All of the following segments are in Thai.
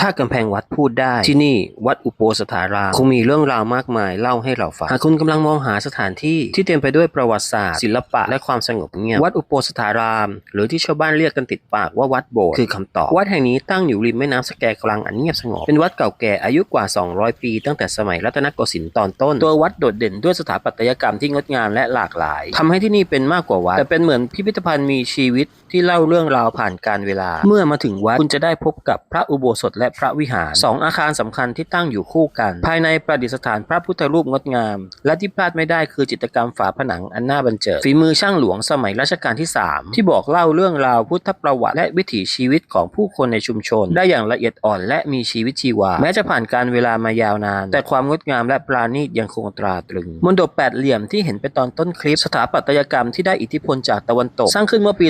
ถ้ากำแพงวัดพูดได้ที่นี่วัดอุโปสถารามคงมีเรื่องราวมากมายเล่าให้เราฟังหากคุณกำลังมองหาสถานที่ที่เต็มไปด้วยประวัติศาสตร์ ศิลปะและความสงบเงียบวัดอุโปสถาราม หรือที่ชาวบ้านเรียกกันติดปากว่าวัดโบสถ์คือคำตอบวัดแห่งนี้ตั้งอยู่ริมแม่น้ำสแกกลางอันเงียบสงบเป็นวัดเก่าแก่อายุกว่า 200 ปี ตั้งแต่สมัยรัตนโกสินทร์ตอนต้น ตัววัดโดดเด่นด้วยสถาปัตยกรรมที่งดงามและหลากหลายทำให้ที่นี่เป็นมากกว่าวัดแต่เป็นเหมือนพิพิธภัณฑ์มีชีวิตที่เล่าเรื่องราวผ่านการเวลา เมื่อมาถึงวัดคุณจะได้พบกับพระอุโบสถและพระวิหารสองอาคารสำคัญที่ตั้งอยู่คู่กัน ภายในประดิษฐานพระพุทธรูปงดงาม และที่พลาดไม่ได้คือจิตรกรรมฝาผนังอันน่าบันเจิดฝีมือช่างหลวงสมัยรัชกาลที่ 3 ที่บอกเล่าเรื่องราวพุทธประวัติ และวิถีชีวิตของผู้คนในชุมชน ได้อย่างละเอียดอ่อนและมีชีวิตชีวา แม้จะผ่านการเวลามายาวนาน แต่ความงดงามและปราณีตยังคงตราตรึงมณฑปแปดเหลี่ยมที่เห็นไปตอนต้นคลิป สถาปัตยกรรมที่ได้อิทธิพลจากตะวันตก สร้างขึ้นเมื่อปี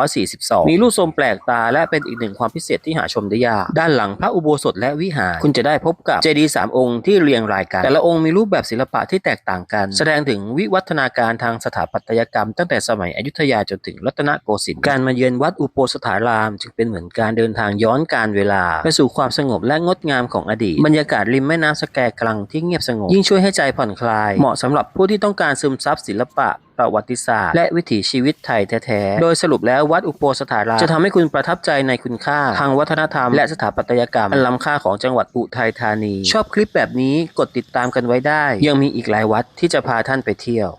2442 มีรูปทรงแปลกตาและเป็นอีกหนึ่งความพิเศษที่หาชมได้ยากด้านหลังพระอุโบสถและวิหาร คุณจะได้พบกับเจดีย์สามองค์ที่เรียงรายกัน แต่ละองค์มีรูปแบบศิลปะที่แตกต่างกัน แสดงถึงวิวัฒนาการทางสถาปัตยกรรม ตั้งแต่สมัยอยุธยาจนถึงรัตนโกสินทร์การมาเยือนวัดอุโปสถาราม จึงเป็นเหมือนการเดินทางย้อนการเวลา ไปสู่ความสงบและงดงามของอดีต บรรยากาศริมแม่น้ำสแกกลังที่เงียบสงบ ยิ่งช่วยให้ใจผ่อนคลาย เหมาะสำหรับผู้ที่ต้องการซึมซับศิลปะประวัติศาสตร์ และวิถีชีวิตไทยแท้ๆ โดยสรุปแล้ววัดอุโปสถารามจะทำให้คุณประทับใจในคุณค่า ทางวัฒนธรรม และสถาปัตยกรรมอันล้ำค่าของจังหวัดอุทัยธานี ชอบคลิปแบบนี้กดติดตามกันไว้ได้ ยังมีอีกหลายวัดที่จะพาท่านไปเที่ยว